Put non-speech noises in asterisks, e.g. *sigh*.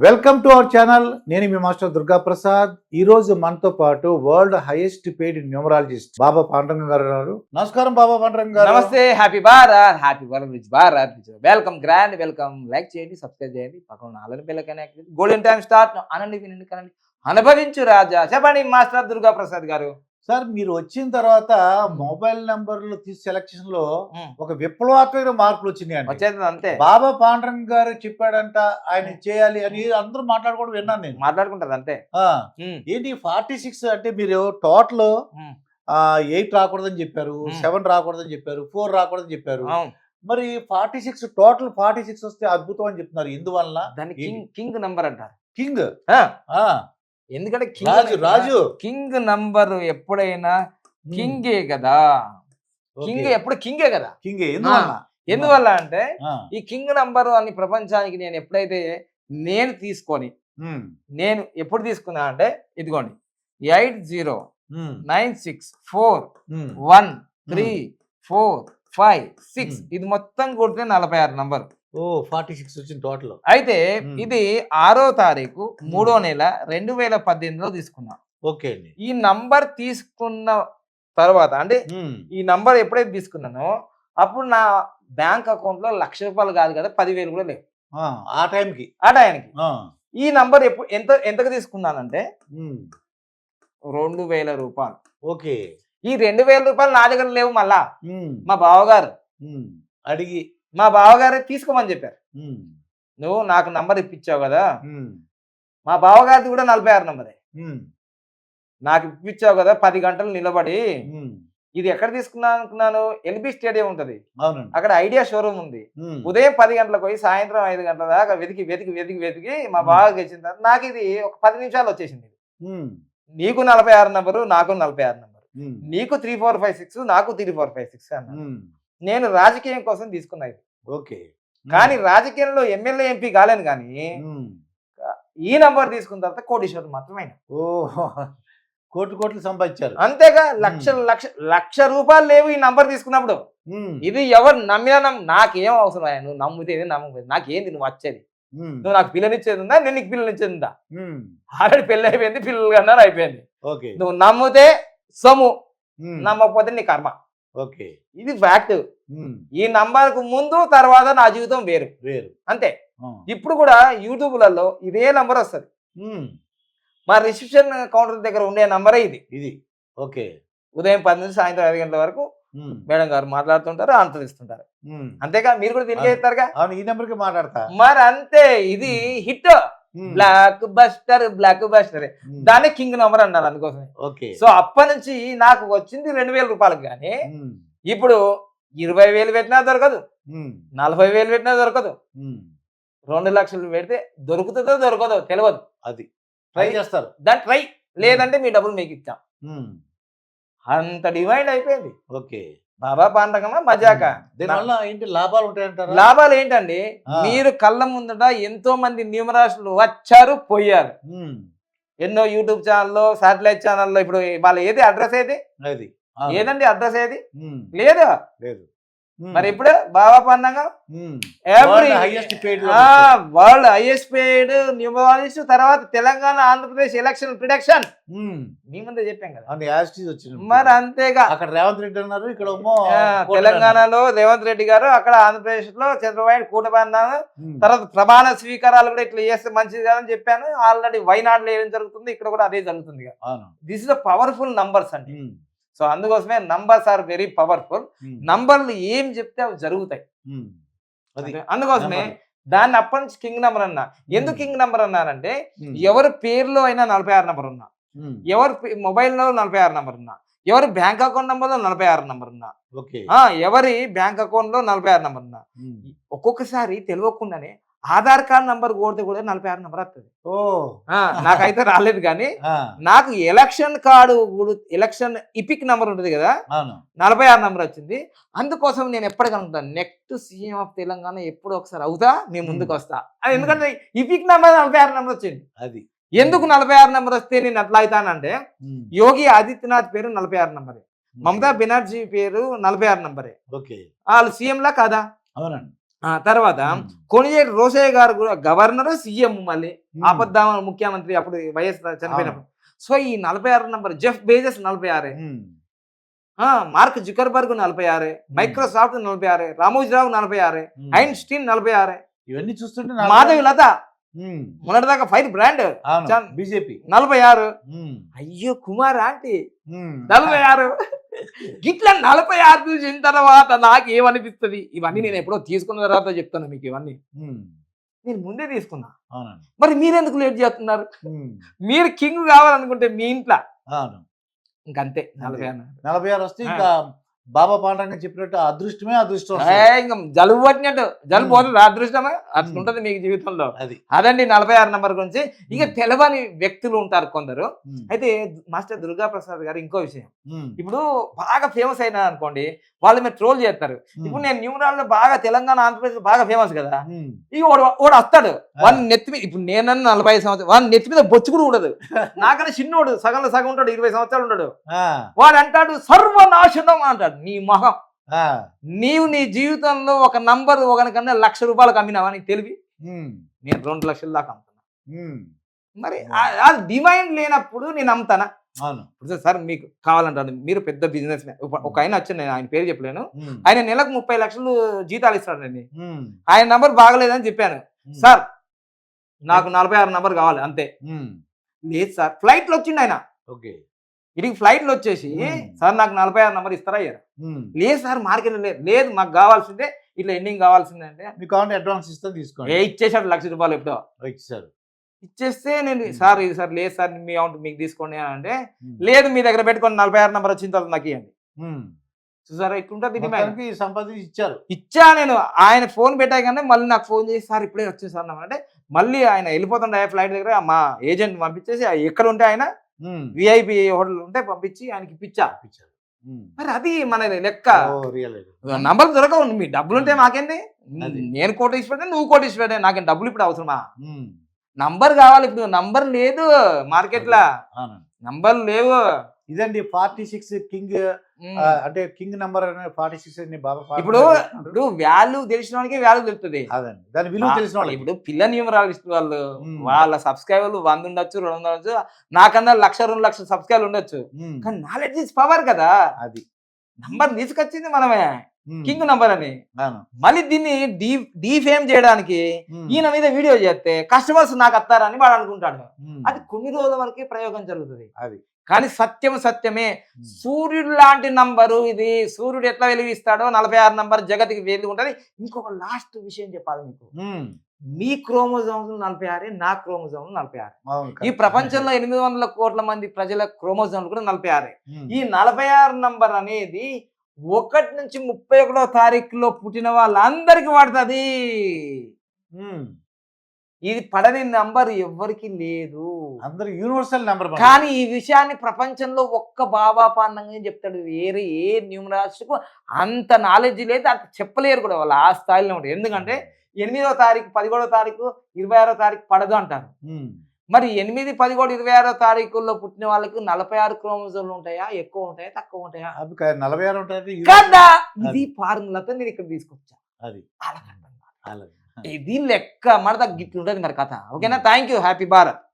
Welcome to our channel. నేను మీ master Durga Prasad ఈ రోజు మనతో పాటు world highest paid numerologist Baba Pandranga garu ఉన్నారు. నమస్కారం బాబా పాండ్రంగ గారు. నమస్తే happy Bharat happy world rich Bharat welcome grand welcome. Like చేయండి సబ్స్క్రైబ్ చేయండి. పక్కన ఆలని కనెక్ట్ గోల్డెన్ టైం స్టార్ట్ అనండి వినండి కనండి అనుభవించు రాజా. చెప్పండి మాస్టర్ దుర్గా ప్రసాద్ గారు. సార్ మీరు వచ్చిన తర్వాత మొబైల్ నంబర్లు తీసి సెలక్షన్లో ఒక విప్లవాత్మక మార్పులు వచ్చినాయండి. వచ్చేది అంతే. బాబా పాండ్రంగ గారు చెప్పాడంట ఆయన చేయాలి అని అందరూ మాట్లాడుకోవడం విన్నాను నేను. మాట్లాడుకుంటారు అంతే. ఏంటి ఫార్టీ సిక్స్ అంటే మీరు టోటల్ ఎయిట్ రాకూడదని చెప్పారు. సెవెన్ రాకూడదని చెప్పారు ఫోర్ రాకూడదని చెప్పారు. మరి forty six total forty six వస్తే అద్భుతం అని చెప్తున్నారు. ఎందువల్ల దాన్ని? కింగ్ నంబర్ అంటారు. కింగ్. ఎందుకంటే రాజు కింగ్ రాజు. కింగ్ నంబర్ ఎప్పుడైనా కింగే కదా. కింగ్ ఎప్పుడు కింగే కదా. కింగ్ ఎందువల్ల? అంటే ఈ కింగ్ నంబర్ అని ప్రపంచానికి నేను ఎప్పుడైతే నేను తీసుకొని నేను ఎప్పుడు తీసుకున్నా అంటే ఇదిగోండి eight zero nine six four one three four five six. ఇది మొత్తం కొడితే నలభై ఆరు నంబర్. ఓ ఫార్టీ సిక్స్ వచ్చిన టోటల్. అయితే. ఇది ఆరో తారీఖు మూడో నెల రెండు వేల పద్దెనిమిదిలో తీసుకున్నా. ఓకే అండి. ఈ నంబర్ తీసుకున్న తర్వాత అంటే ఈ నంబర్ ఎప్పుడైతే తీసుకున్నానో అప్పుడు నా బ్యాంక్ అకౌంట్లో లక్ష రూపాయలు కాదు కదా పదివేలు కూడా లేవు. ఆ, టైంకి. ఆ టైంకి. ఈ నంబర్ ఎప్పుడు ఎంత ఎంతకు తీసుకున్నానంటే రెండు వేల రూపాయలు. ఓకే. ఈ రెండు వేల రూపాయలు నా దగ్గర లేవు మళ్ళా. మా బావగారు. అడిగి మా బావగారే తీసుకోమని చెప్పారు. నువ్వు నాకు నంబర్ ఇప్పించావు కదా. మా బావగారిది కూడా నలభై ఆరు నంబరే. నాకు ఇప్పించావు కదా పది గంటలు నిలబడి. ఇది ఎక్కడ తీసుకున్నాను అనుకున్నాను? ఎల్బీ స్టేడియం ఉంటది. అక్కడ ఐడియా షోరూమ్ ఉంది. ఉదయం పది గంటలకు పోయి సాయంత్రం ఐదు గంటల దాకా వెతికి వెతికి వెతికి వెతికి మా. బావకి ఇచ్చిన తర్వాత నాకు ఇది ఒక పది నిమిషాలు వచ్చేసింది. నీకు నలభై ఆరు నంబరు నాకు నలభై ఆరు నంబరు. నీకు త్రీ ఫోర్ ఫైవ్ సిక్స్ నాకు త్రీ ఫోర్ ఫైవ్ సిక్స్ అన్న నేను రాజకీయం కోసం తీసుకున్నా ఇది. ఓకే. కానీ రాజకీయంలో ఎమ్మెల్యే ఎంపీ కాలేను కానీ ఈ నంబర్ తీసుకున్న తర్వాత కోటీశ్వరుడు మాత్రమే అయినా. ఓ కోట్లు కోట్లు సంపాదించారు. అంతేగా లక్ష లక్ష లక్ష రూపాయలు లేవు ఈ నంబర్ తీసుకున్నప్పుడు. ఇది ఎవరు నమ్మినా నమ్మ నాకేం అవసరం అయ్యా నువ్వు నమ్మితేది నమ్మకపోతే నాకేంది నువ్వు వచ్చేది? నువ్వు నాకు పిల్లనిచ్చేది ఉందా? నేను నీకు పిల్లనిచ్చేది ఉందా? ఆల్రెడీ పెళ్ళి అయిపోయింది పిల్లలు కన్నారు అయిపోయింది. ఓకే. నువ్వు నమ్మితే సొమ్ము. నమ్మకపోతే నీ కర్మ. ఓకే. ఇది ఫ్యాక్ట్ ఈ నంబర్కు ముందు తర్వాత నా జీవితం వేరు. వేరు. అంతే. ఇప్పుడు కూడా యూట్యూబ్లలో ఇదే నంబర్ వస్తుంది. మా రిసెప్షన్ కౌంటర్ దగ్గర ఉండే నంబరే ఇది. ఇది. ఓకే. ఉదయం పది నుంచి సాయంత్రం ఐదు గంటల వరకు మేడం గారు మాట్లాడుతుంటారు ఆన్సర్ ఇస్తుంటారు. అంతేగా? మీరు కూడా ఇస్తారుగా అవును ఈ నెంబర్కి మాట్లాడతా. మరి అంతే ఇది hit. Blockbuster blockbuster దాన్ని కింగ్ నంబర్ అన్నారు అందుకోసమే. ఓకే సో అప్పటి నుంచి నాకు వచ్చింది రెండు వేల రూపాయలకు కానీ ఉమ్, ఇప్పుడు ఇరవై వేలు పెట్టినా దొరకదు. ఉమ్, నలభై వేలు పెట్టినా దొరకదు. ఉమ్. రెండు లక్షలు పెడితే దొరుకుతుందో దొరకదో తెలియదు అది. ట్రై చేస్తారు. దాన్ని ట్రై లేదంటే మీ డబ్బులు మీకు ఇచ్చాం. అంత డిమాండ్ అయిపోయింది. ఓకే బాబా పాండగమా మజాక? దీనివల్ల ఏంటి లాభాలు ఉంటాయంటారా? లాభాలు ఏంటండి. మీరు కళ్ళ ముందట ఎంతో మంది న్యూమరాసులు వచ్చారు పోయారు. ఎన్నో యూట్యూబ్ ఛానల్లో శాటిలైట్ ఛానల్లో ఇప్పుడు వాళ్ళ ఏది అడ్రస్ ఏది? అది ఏదండి అడ్రస్ ఏది? లేదు. లేదు. మరి ఇప్పుడు బాబా పండగ? Every world highest paid numerologist తర్వాత Telangana Andhra Pradesh election prediction um, మీ ముందే చెప్పాం కదా. వచ్చింది. మరి అంతేగా. అక్కడ రేవంత్ రెడ్డి అన్నారు ఇక్కడ తెలంగాణలో రేవంత్ రెడ్డి గారు అక్కడ ఆంధ్రప్రదేశ్లో చంద్రబాబు కూటమి అన్నారు. ఉమ్, తర్వాత ప్రమాణ స్వీకారాలు కూడా ఇట్లా చేస్తే మంచిది కాదని చెప్పాను. ఆల్రెడీ వైనాడులో ఏం జరుగుతుంది ఇక్కడ కూడా అదే జరుగుతుంది this is the powerful numbers అండి. సో అందుకోసమే నంబర్స్ ఆర్ వెరీ పవర్ఫుల్ నంబర్లు ఏం చెప్తే అవి జరుగుతాయి. అది అందుకోసమే. దాన్ని అప్పటి నుంచి కింగ్ నంబర్ అన్నా ఎందుకు కింగ్ నంబర్ అన్నానంటే ఉమ్, ఎవరి పేరులో అయినా నలభై ఆరు నంబర్ ఉన్నా. ఎవరి మొబైల్లో నలభై ఆరు నంబర్ ఉన్నా. ఎవరి బ్యాంక్ అకౌంట్ నంబర్లో నలభై ఆరు నంబర్ ఉన్నా. ఎవరి బ్యాంక్ అకౌంట్లో నలభై ఆరు నంబర్ ఉన్నా. ఒక్కొక్కసారి తెలియకుండానే ఆధార్ కార్డ్ నంబర్ కొడితే కూడా నలభై ఆరు నంబర్ వస్తుంది ఓ. నాకైతే రాలేదు కానీ నాకు election card election EPIC number ఉంటుంది కదా నలభై ఆరు నంబర్ వచ్చింది. అందుకోసం నేను ఎప్పటికనుకుంటాను నెక్స్ట్ సీఎం ఆఫ్ తెలంగాణ ఎప్పుడు ఒకసారి అవుతా నేను ముందుకు వస్తా. ఎందుకంటే ఇపిక్ నంబర్ నలభై ఆరు నంబర్ వచ్చింది. అది. ఎందుకు నలభై ఆరు నంబర్ వస్తే నేను అట్లా అవుతానంటే యోగి ఆదిత్యనాథ్ పేరు నలభై ఆరు నంబరే. మమతా బెనర్జీ పేరు నలభై ఆరు నంబరే. ఓకే. వాళ్ళు సీఎం లా కాదా? అవునండి. తర్వాత కొనిజేటి రోసయ్య గారు కూడా గవర్నర్ సీఎం మళ్ళీ ఆపద్ద ముఖ్యమంత్రి అప్పుడు వైఎస్ చనిపోయినప్పుడు. సో ఈ నలభై ఆరు నంబర్ జెఫ్ బేజెస్ నలభై ఆరే. మార్క్ జుకర్బర్గ్ నలభై ఆరే. మైక్రోసాఫ్ట్ నలభై ఆరే. రామోజీరావు నలభై ఆరే. ఐన్స్టీన్ నలభై ఆరే. ఇవన్నీ చూస్తుంటే మాధవి లత. మొన్నటిదాకా ఫైర్ బ్రాండ్. బీజేపీ. నలభై ఆరు. అయ్యో కుమార్ ఆంటీ. నలభై ఆరు. గిట్లా నలభై ఆరు చూసిన తర్వాత నాకు ఏమనిపిస్తుంది ఇవన్నీ నేను ఎప్పుడో తీసుకున్న తర్వాత చెప్తాను మీకు ఇవన్నీ. నేను ముందే తీసుకున్నా. మరి మీరెందుకు లేట్ చేస్తున్నారు. మీరు కింగ్ కావాలనుకుంటే మీ ఇంట్లో. ఇంకంతే నలభై ఆరు నలభై ఆరు వస్తే ఇంకా బాబా పాండరంగా చెప్పినట్టు అదృష్టమే అదృష్టం జలుబు పట్టినట్టు. జలుబు. పోతుంది అదృష్టమే అట్లా. ఉంటుంది మీకు జీవితంలో. అది. అదండి నలభై ఆరు నంబర్ గురించి. ఇక. తెలవని వ్యక్తులు ఉంటారు కొందరు. అయితే మాస్టర్ దుర్గా ప్రసాద్ గారు ఇంకో విషయం. ఇప్పుడు బాగా ఫేమస్ అయినా అనుకోండి వాళ్ళు మీరు ట్రోల్ చేస్తారు. ఇప్పుడు నేను న్యూమరాల్లో బాగా తెలంగాణ ఆంధ్రప్రదేశ్ బాగా ఫేమస్ కదా. ఇక వాడు వస్తాడు. వాడిని నెత్తి మీద ఇప్పుడు నేనన్న నలభై ఐదు సంవత్సరాలు వాడిని నెత్తి మీద బొచ్చు కూడా ఉండదు *laughs* నాకన్నా చిన్నోడు సగంలో సగం ఉంటాడు ఇరవై సంవత్సరాలు ఉంటాడు. ఆ, వాడు అంటాడు సర్వనాశనం అంటాడు. నీ మొహం. నీవు నీ జీవితంలో ఒక నంబర్ ఒకనికన్నా లక్ష రూపాయలకు అమ్మినావా నీకు తెలివి. నేను రెండు లక్షల దాకా అమ్ముతున్నా. మరి ఆ- ఆ డిమాండ్ లేనప్పుడు నేను అమ్ముతానా? అవును. సార్ మీకు కావాలంటారు మీరు పెద్ద బిజినెస్ ఒక ఆయన వచ్చి నేను ఆయన పేరు చెప్పలేను. ఆయన నెలకు ముప్పై లక్షలు జీతాలు ఇస్తాడండి. ఆయన నంబర్ బాగలేదని చెప్పాను. సార్ నాకు నలభై ఆరు నంబర్ కావాలి అంతే. లేదు సార్ ఫ్లైట్లో వచ్చిండు ఆయన. ఓకే. ఇది ఫ్లైట్లో వచ్చేసి. సార్ నాకు నలభై ఆరు నంబర్ ఇస్తారా అయ్యారు. లేదు సార్ మార్కెట్ లేదు లేదు మాకు కావాల్సిందే ఇట్లా ఎండింగ్ కావాల్సిందే అంటే మీకు కావాలంటే అడ్వాన్స్ ఇస్తే ఏ తీసుకోండి ఇచ్చేసాడు లక్ష రూపాయలు ఎప్పుడో ఇచ్చారు ఇచ్చేస్తే నేను. సార్ ఇది సార్ లేదు సార్ మీ అమౌంట్ మీకు తీసుకోండి అని అంటే. లేదు మీ దగ్గర పెట్టుకొని నలభై ఆరు నంబర్ వచ్చిన తర్వాత నాకు ఇవ్వండి. చూసారా ఇట్లుంటుంది సంపాదించి ఇచ్చారు ఇచ్చా నేను ఆయన ఫోన్ పెట్టాకనే మళ్ళీ నాకు ఫోన్ చేసి సార్ ఇప్పుడే వచ్చింది సార్ అంటే మళ్ళీ ఆయన వెళ్ళిపోతుండే ఫ్లైట్ దగ్గర మా ఏజెంట్ పంపించేసి ఎక్కడ ఉంటే ఆయన. విఐపి హోటల్ ఉంటే పంపించి ఆయనకి ఇప్పించా. ఇచ్చారు ఉమ్. మరి అది మన లెక్క. నంబర్ దొరకవు. మీ డబ్బులు ఉంటే మాకేంది? అది. నేను కోటి ఇచ్చిపెట్టే నువ్వు కోటి ఇచ్చిపెట్టే నాకు డబ్బులు ఇప్పుడు అవసరమా. నంబర్ కావాలి ఇప్పుడు. నంబర్ లేదు మార్కెట్లా నంబర్ లేవు. ఇదండి ఫార్టీ సిక్స్ కింగ్ అంటే కింగ్ నంబర్ ఫార్టీ సిక్స్ అని బాబా పాండురంగ ఇప్పుడు. ఇప్పుడు వాల్యూ తెలిసిన వాడికి వాల్యూ తెలుస్తుంది అదండి. దాని విలువ తెలిసిన వాళ్ళకి. ఇప్పుడు పిల్ల న్యూమరాలజిస్ట్ వాళ్ళు. వాళ్ళ సబ్స్క్రైబర్లు వంద ఉండొచ్చు రెండు వందలు ఉండొచ్చు. నాకన్నా లక్ష రెండు లక్షల సబ్స్క్రైబర్లు ఉండొచ్చు. కానీ నాలెడ్జ్ ఇస్ పవర్ కదా. అది. నంబర్ తీసుకొచ్చింది మనమే. కింగ్ నంబర్ అని. మళ్ళీ దీన్ని డీ డీఫేమ్ చేయడానికి. ఈయన మీద వీడియో చేస్తే కస్టమర్స్ నాకు వస్తారని వాడు అనుకుంటాడు. అది కొన్ని రోజుల వరకే ప్రయోగం జరుగుతుంది. అది. కానీ సత్యం సత్యమే. సూర్యుడు లాంటి నంబరు ఇది సూర్యుడు ఎట్లా వెలిగిస్తాడో నలభై ఆరు నంబర్ జగతికి వెలుగు ఉంటుంది ఇంకొక లాస్ట్ విషయం చెప్పాలి మీకు. మీ క్రోమోజోమ్స్ నలభై ఆరే నా క్రోమోజోమ్ నలభై ఆరు ఈ. ప్రపంచంలో ఎనిమిది వందల కోట్ల మంది ప్రజల క్రోమోజోమ్లు కూడా నలభై ఆరే. ఈ నలభై ఆరు నంబర్ అనేది ఒకటి నుంచి ముప్పై ఒకటో తారీఖులో పుట్టిన వాళ్ళందరికీ పడుతుంది. ఇది పడని నంబర్ ఎవ్వరికి లేదు. అందరు యూనివర్సల్ నెంబర్ కానీ ఈ విషయాన్ని ప్రపంచంలో ఒక్క బాబా పాండంగా చెప్తాడు? వేరే ఏ న్యూమరాస్ట్కు అంత నాలెడ్జ్ లేదు అంత చెప్పలేరు కూడా వాళ్ళు ఆ స్థాయిలో ఉంటారు. ఎందుకంటే ఎనిమిదో తారీఖు పదిహేడో తారీఖు ఇరవై ఆరో తారీఖు పడదు అంటారు. మరి ఎనిమిది పదిహేడు ఇరవై ఆరో తారీఖుల్లో పుట్టిన వాళ్ళకి నలభై ఆరు క్రోమోజోమ్లు ఉంటాయా? ఎక్కువ ఉంటాయా? తక్కువ ఉంటాయా? నలభై ఆరు కదా! ఇది ఫార్ములాతో నేను ఇక్కడ తీసుకొచ్చా. అది. అలాగే ఇది లెక్క మన దగ్గర గిట్ల ఉంటుంది మరి కథ. ఓకేనా? Thank you happy Bharat